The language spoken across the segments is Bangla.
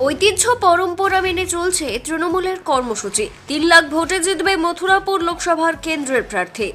ঐতিহ্য পরম্পরা মেনে চলছে তৃণমূলের কর্মসূচি। তিন লাখ ভোটে জিতবে মথুরাপুর লোকসভার কেন্দ্রের প্রার্থী।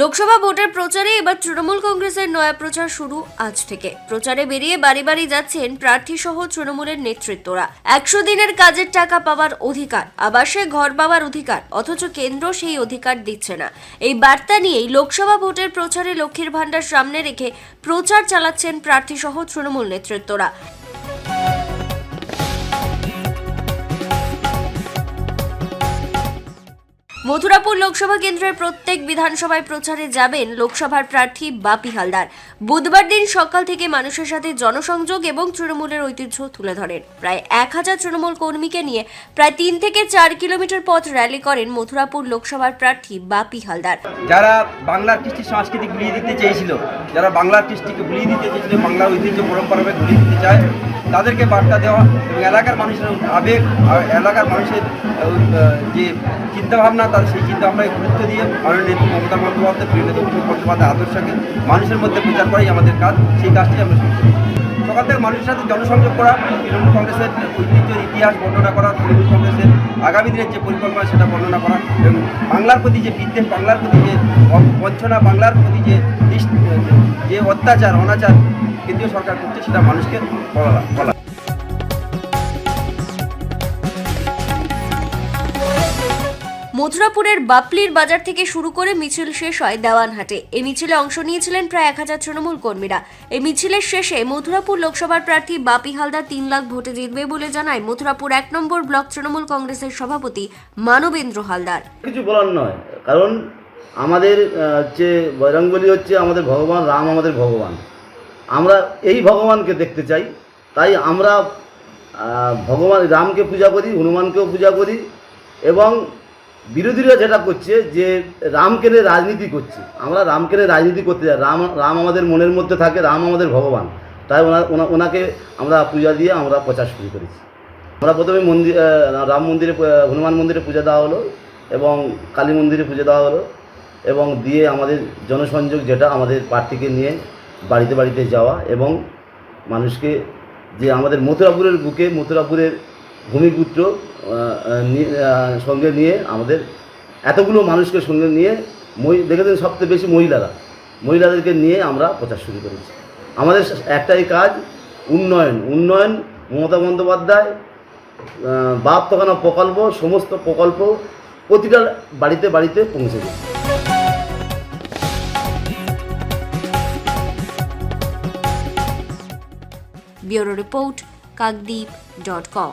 লোকসভা ভোটের প্রচারে এবার তৃণমূল কংগ্রেসের নয়া প্রচার শুরু আজ থেকে। প্রচারে বেরিয়ে বাড়ি বাড়ি যাচ্ছেন প্রার্থী সহ তৃণমূলের নেতৃত্বরা। একশো দিনের কাজের টাকা পাওয়ার অধিকার আবাসে ঘর পাওয়ার অধিকার, অথচ কেন্দ্র সেই অধিকার দিচ্ছে না। এই বার্তা নিয়েই লোকসভা ভোটের প্রচারে লক্ষ্মীর ভাণ্ডার সামনে রেখে প্রচার চালাচ্ছেন প্রার্থী সহ তৃণমূল নেতৃত্বরা। মথুরাপুর লোকসভা কেন্দ্রের প্রত্যেক বিধানসভায় প্রচারে যাবেন লোকসভার প্রার্থী বাপি হালদার। বুধবার দিন সকাল থেকে মানুষের সাথে জনসংযোগ এবং তৃণমূলের ঐতিহ্য তুলে ধরেন। প্রায় এক হাজার তৃণমূল কর্মীকে নিয়ে প্রায় তিন থেকে চার কিলোমিটার পথ র্যালি করেন মথুরাপুর লোকসভার প্রার্থী বাপি হালদার। যারা বাংলার কৃষ্টি সংস্কৃতি গুলিয়ে দিতে চেয়েছিল, যারা বাংলার কৃষ্টিকে গুলিয়ে দিতে চেয়েছিল, বাংলার ঐতিহ্য পরম্পরাকে গুলিয়ে দিতে চায়, তাদেরকে বার্তা দেওয়া এবং এলাকার মানুষের আবেগ, এলাকার মানুষের যে চিন্তাভাবনা তাদের সেই চিন্তাভাবনায় গুরুত্ব দিয়ে মাননীয় নেত্রী মমতা বন্দ্যোপাধ্যায় প্রিয় নেত্রী অভিষেক বন্দ্যোপাধ্যায় আদর্শকে মানুষের মধ্যে প্রচার করাই আমাদের কাজ, সেই কাজটি আমরা শুরু করি। সকাল থেকে মানুষের সাথে জনসংযোগ করা, তৃণমূল কংগ্রেসের ঐতিহ্যের ইতিহাস বর্ণনা করা, তৃণমূল কংগ্রেসের আগামী দিনের যে পরিকল্পনা সেটা বর্ণনা করা এবং বাংলার প্রতি যে বিদ্বেষ, বাংলার প্রতি যে বঞ্চনা, বাংলার প্রতি যে যে অত্যাচার, অনাচার কেন্দ্রীয় সরকার করছে সেটা মানুষকে বলা মথুরাপুরের বাপলির বাজার থেকে শুরু করে মিছিল শেষ হয় দেওয়ানহাটে। এই মিছিলে অংশ নিয়েছিলেন প্রায় এক হাজার তৃণমূল কর্মীরা। এই মিছিলের শেষে মথুরাপুর লোকসভার প্রার্থী বাপি হালদার তিন লাখ ভোটে জিতবে বলে জানায় মথুরাপুর এক নম্বর ব্লক তৃণমূল কংগ্রেসের সভাপতি মানবেন্দ্র হালদার। কিছু বলার নয়, কারণ আমাদের যে বজরঙ্গলি হচ্ছে আমাদের ভগবান, রাম আমাদের ভগবান। আমরা এই ভগবানকে দেখতে চাই, তাই আমরা ভগবান রামকে পূজা করি, হনুমানকেও পূজা করি এবং বিরোধীরা যেটা করছে যে রামকে নিয়ে রাজনীতি করছে। আমরা রামকে নিয়ে রাজনীতি করতে যাই। রাম রাম আমাদের মনের মধ্যে থাকে, রাম আমাদের ভগবান। তাই ওনা, ওনা- ওনাকে আমরা পূজা দিয়ে আমরা প্রচার শুরু করেছি। আমরা প্রথমে মন্দির রাম মন্দিরে হনুমান মন্দিরে পূজা দেওয়া হলো এবং কালী মন্দিরে পুজো দেওয়া হলো এবং দিয়ে আমাদের জনসংযোগ যেটা আমাদের প্রার্থীকে নিয়ে বাড়িতে বাড়িতে যাওয়া এবং মানুষকে যে আমাদের মথুরাপুরের বুকে, মথুরাপুরের ভূমিপুত্র সঙ্গে নিয়ে আমাদের এতগুলো মানুষকে সঙ্গে নিয়ে মহি- দেখেছেন সবচেয়ে বেশি মহিলারা। মহিলাদেরকে নিয়ে আমরা প্রচার শুরু করেছি। আমাদের একটাই কাজ, উন্নয়ন। উন্নয়ন, মমতা বন্দ্যোপাধ্যায় বাপ তখানা প্রকল্প, সমস্ত প্রকল্প প্রতিটা বাড়িতে বাড়িতে পৌঁছে গেছে। Bureau report, Kakdwip dot com.